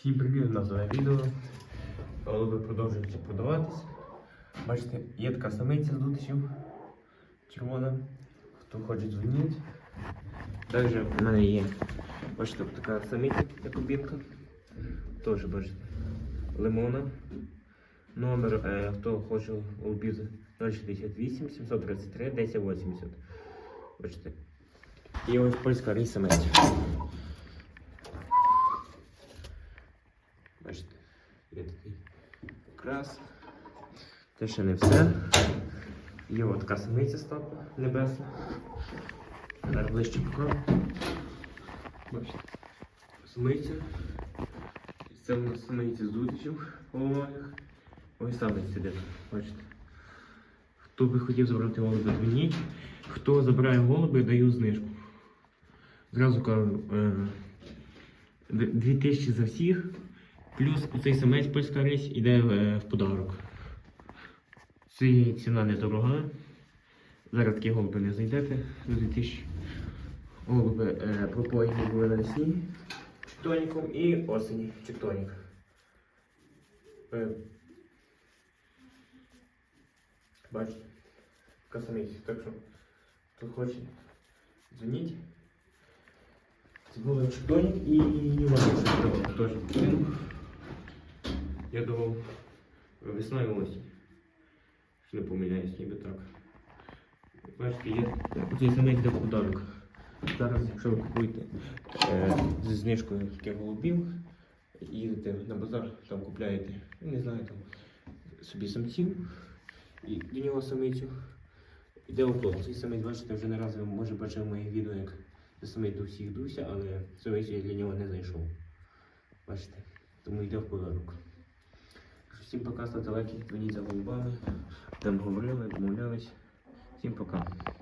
Всім привіт, у нас нове відео. Голуби продовжуються продаватись. Бачите, є така самиця з дутичів червона. Хто хоче дзвоніть. Також в мене є бачите, така самиця якобінка. Теж бачите. Лимона. Номер, е, хто хоче голубів 068 733 1080. Бачите. І ось польська самець. Бачите, є такий крас. Це ще не все. Є от така самиця небесна. Зараз ближче покажу. Бачите. Самиця. Це у нас самиця з дудичів головних. Ось самець сидить, бачите. Хто би хотів забрати голуби, дзвоніть. Хто забирає голуби, даю знижку. Зразу кажу, е, 2000 за всіх. Плюс цей самець польська рись йде е, в подарок. Це ціна недорога. Зараз такі голуби не знайдете за 2000. Голуби е, пропоїні були навесні чектоніком і осені чектонік. Е, бачите, така самість. Так що, хто хоче, дзвоніть. Це був чектонік і весна і осінь. Що не помиляюсь, ніби так. Бачите, є цей самий для подарок. Зараз, якщо ви купуєте е, зі знижкою таких голубів, їдете на базар, там купляєте, ну, не знаю, там собі самців і до нього самицю. Іде оплот. Цей самець, бачите, вже не раз ви може бачив моїх відео, як самець до всіх дуся, але самицю я для нього не знайшов. Бачите, тому йде в подарок. Всім пока, ставте лайки, дзвоніть за голубами. Там говорили, домовлялись. Всім пока.